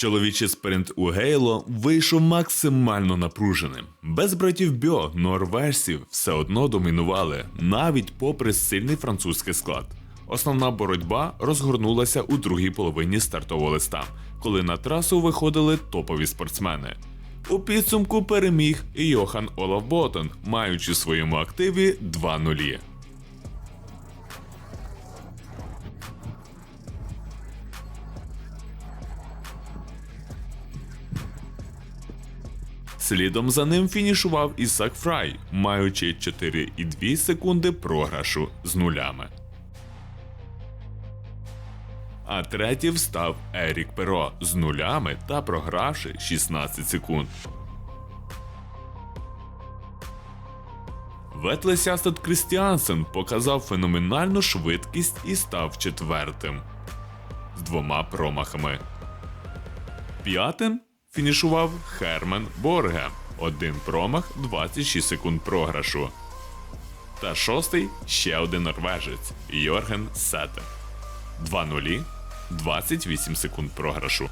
Чоловічий спринт у Гейло вийшов максимально напруженим. Без братів Бьо норвежців все одно домінували, навіть попри сильний французький склад. Основна боротьба розгорнулася у другій половині стартового листа, коли на трасу виходили топові спортсмени. У підсумку переміг Йохан Олаф Ботон, маючи в своєму активі 2 нулі. Слідом за ним фінішував Ісак Фрай, маючи 4,2 секунди програшу з нулями. А третім став Ерік Перо з нулями та програвши 16 секунд. Ветле Сястат Крістіансен показав феноменальну швидкість і став четвертим з двома промахами. П'ятим фінішував Хермен Борге. Один промах, 26 секунд програшу. Та шостий ще один норвежець Йорген Сете. 2 нулі, 28 секунд програшу.